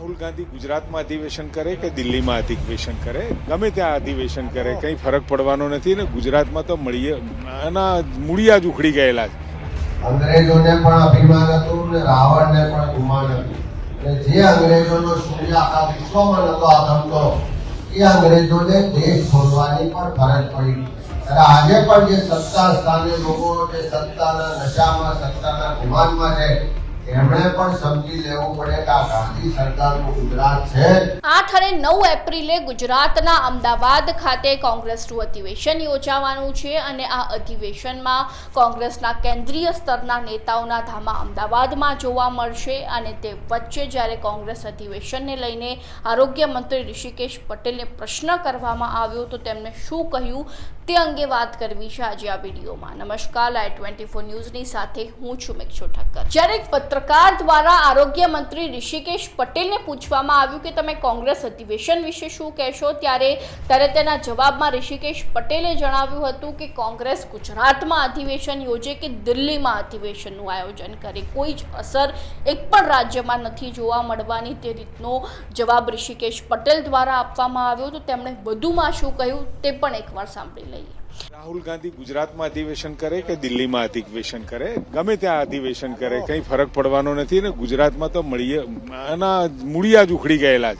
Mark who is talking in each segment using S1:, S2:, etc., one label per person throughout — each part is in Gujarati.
S1: રાહુલ ગાંધી ગુજરાતમાં અધિવેશન કરે કે દિલ્હીમાં અધિવેશન કરે? ગમે ત્યાં અધિવેશન કરે, કંઈ ફરક પડવાનો નથી ને ગુજરાતમાં તો મળીએ, આના મૂળિયા જ ઉખડી ગયેલા છે.
S2: અંગ્રેજોને પણ અભિમાન હતું ને રાવણને પણ ગુમાન હતું. જે અંગ્રેજોનો સૂર્ય આખા વિશ્વમાં નતો આધમતો, એ અંગ્રેજોને દેશ છોડવાની પણ ફરજ પડી. અને આજે પણ જે સત્તા સ્થાને લોકો જે સત્તાના નશામાં, સત્તાના ગુમાનમાં છે એમણે
S3: આઠ અને નવ એપ્રિલે ગુજરાતના અમદાવાદ ખાતે કોંગ્રેસનું અધિવેશન યોજાવાનું છે અને આ અધિવેશનમાં કોંગ્રેસના કેન્દ્રીય સ્તરના નેતાઓના ધામા અમદાવાદમાં જોવા મળશે અને તે વચ્ચે જ્યારે કોંગ્રેસ અધિવેશનને લઈને આરોગ્ય મંત્રી ઋષિકેશ પટેલને પ્રશ્ન કરવામાં આવ્યો તો તેમણે શું કહ્યું તે અંગે વાત કરવી છે આજે આ વિડીયોમાં. નમસ્કાર લાઈ ટ્વેન્ટી ફોર ન્યૂઝની સાથે હું છું મેક્ષો ઠક્કર જ્યારે પત્રકાર દ્વારા આરોગ્ય મંત્રી ઋષિકેશ પટેલને પૂછવામાં આવ્યું કે તમે કોંગ્રેસ અધિવેશન વિશે શું કહેશો? ત્યારે ત્યારે તેના જવાબમાં ઋષિકેશ પટેલે જણાવ્યું હતું કે કોંગ્રેસ ગુજરાતમાં અધિવેશન યોજે કે દિલ્હીમાં અધિવેશનનું આયોજન કરે. કોઈ જ અસર એક પણ રાજ્યમાં નથી જોવા મળવાની તે રીતનો જવાબ ઋષિકેશ પટેલ દ્વારા આપવામાં આવ્યો. તો તેમણે વધુમાં શું કહ્યું તે પણ એકવાર સાંભળી લઈએ.
S1: રાહુલ ગાંધી ગુજરાતમાં અધિવેશન કરે કે દિલ્હીમાં અધિવેશન કરે? ગમે ત્યાં અધિવેશન કરે, કંઈ ફરક પડવાનો નથી ને ગુજરાતમાં તો મળીએ, આના મૂળિયા જ ઉખડી ગયેલા છે.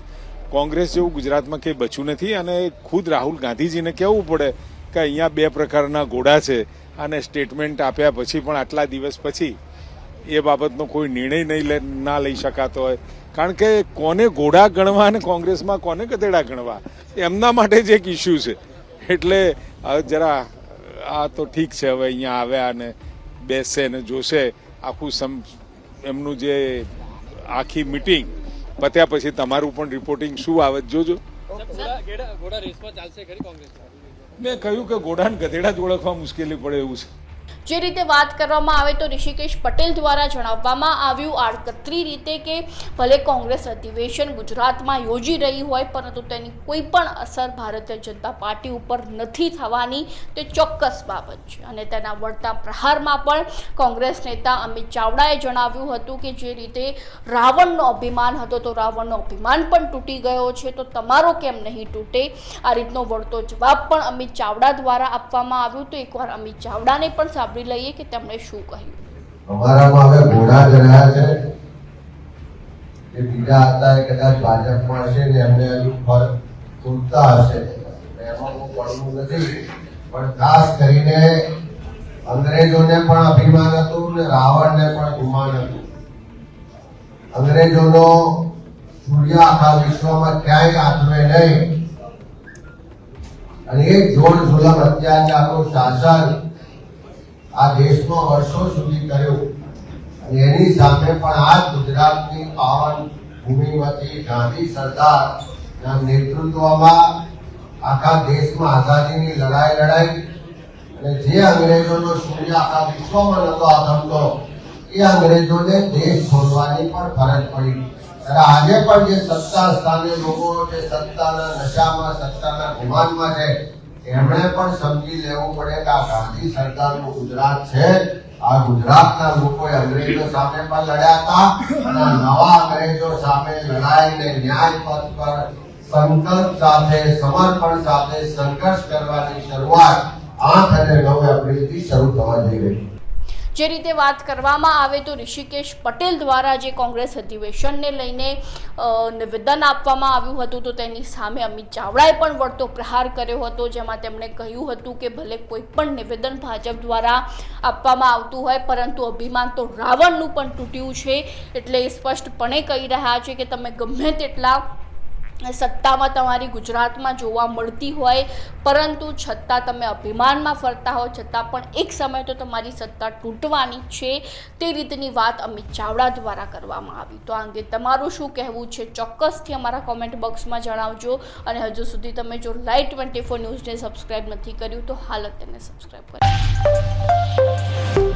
S1: કોંગ્રેસ જેવું ગુજરાતમાં કંઈ બચ્યું નથી અને ખુદ રાહુલ ગાંધીજીને કહેવું પડે કે અહીંયા બે પ્રકારના ઘોડા છે અને સ્ટેટમેન્ટ આપ્યા પછી પણ આટલા દિવસ પછી એ બાબતનો કોઈ નિર્ણય નહીં ના લઈ શકાતો હોય. કારણ કે કોને ઘોડા ગણવા અને કોંગ્રેસમાં કોને ગધેડા ગણવા? એમના માટે જ એક ઇસ્યુ છે. એટલે હવે જરા આ તો ઠીક છે હવે અહીંયા આવ્યા અને બેસે ને જોશે. આખું સમ એમનું જે આખી મિટિંગ પત્યા પછી તમારું પણ રિપોર્ટિંગ શું આવે જોજો. મેં કહ્યું કે ઘોડા ને ગધેડા જ ઓળખવા મુશ્કેલી પડે એવું છે.
S3: જે રીતે વાત કરવામાં આવે તો ઋષિકેશ પટેલ દ્વારા જણાવવામાં આવ્યું આડકતરી રીતે કે ભલે કોંગ્રેસ અધિવેશન ગુજરાતમાં યોજી રહી હોય, પરંતુ તેની કોઈ પણ અસર ભારતીય જનતા પાર્ટી ઉપર નથી થવાની. તે ચોક્કસ બાબત છે. અને તેના વળતા પ્રહારમાં પણ કોંગ્રેસ નેતા અમિત ચાવડાએ જણાવ્યું હતું કે જે રીતે રાવણનો અભિમાન હતો, તો રાવણનો અભિમાન પણ તૂટી ગયો છે. તો તમારો કેમ નહીં તૂટે? આ રીતનો વળતો જવાબ પણ અમિત ચાવડા દ્વારા આપવામાં આવ્યું. તો એકવાર અમિત ચાવડાને પણ સાંભળી લઈએ કે તેમણે શું કહ્યું.
S2: અમારામાં હવે ઘોડા રહ્યા છે. જે બીજા હતા એ કદાચ ભાજપમાં હશે ને એમને હજુ ફળ પૂરતા હશે. એમાં હું પડવું નથી. પણ ખાસ કરીને અંગ્રેજોને પણ અભિમાન હતું ને રાવણને પણ ગુમાન હતું. અંગ્રેજોનો સૂર્ય આખા વિશ્વમાં ક્યાંય આત્મે નહીં. અને એ જોડ જુલમ અત્યાચારનું શાસન આ દેશમાં વર્ષો સુધી કર્યું. અને એની સામે પણ આ ગુજરાતની પાવન ભૂમિમાંથી ગાંધી સરદારના નેતૃત્વમાં આખા દેશમાં આઝાદીની લડાઈ લડાઈ. અને જે અંગ્રેજોનો સૂર્ય આખા વિશ્વમાં નતો આથમતો એ અંગ્રેજોને દેશ છોડવાની પણ ફરજ પડી. અને આજે પણ જે સત્તા સ્થાને લોકો જે સત્તાના નશામાં, સત્તાના ગુમાનમાં છે એમણે પણ સમજી લેવું પડે કે આ ગાંધી સરકારનું ગુજરાત છે. આ ગુજરાતના લોકોએ અંગ્રેજો સામે પણ લડ્યા હતા અને નવા અંગ્રેજો સામે લડાઈને ન્યાય પથ પર સંકલ્પ સાથે, સમર્પણ સાથે સંઘર્ષ કરવાની શરૂઆત આઠ અને નવ એપ્રિલથી શરૂ થવા જઈ રહી છે.
S3: જે રીતે વાત કરવામાં આવે તો ઋષિકેશ પટેલ દ્વારા જે કોંગ્રેસ અધિવેશનને લઈને નિવેદન આપવામાં આવ્યું હતું તો તેની સામે અમિત ચાવડાએ પણ વળતો પ્રહાર કર્યો હતો, જેમાં તેમણે કહ્યું હતું કે ભલે કોઈ પણ નિવેદન ભાજપ દ્વારા આપવામાં આવતું હોય, પરંતુ અભિમાન તો રાવણનું પણ તૂટ્યું છે. એટલે એ સ્પષ્ટપણે કહી રહ્યા છે કે તમે ગમે તેટલા સત્તામાં તમારી ગુજરાતમાં જોવા મળતી હોય, પરંતુ છતાં તમે અભિમાનમાં ફરતા હો, છતાં પણ એક સમય તો તમારી સત્તા તૂટવાની છે તે રીતની વાત અમિત ચાવડા દ્વારા કરવામાં આવી. તો આ અંગે તમારું શું કહેવું છે? ચોક્કસથી અમારા કોમેન્ટ બોક્સમાં જણાવજો. અને હજુ સુધી તમે જો લાઈવ ટ્વેન્ટી ફોર ન્યૂઝને સબસ્ક્રાઈબ નથી કર્યું, તો હાલ તેને સબસ્ક્રાઈબ કરો.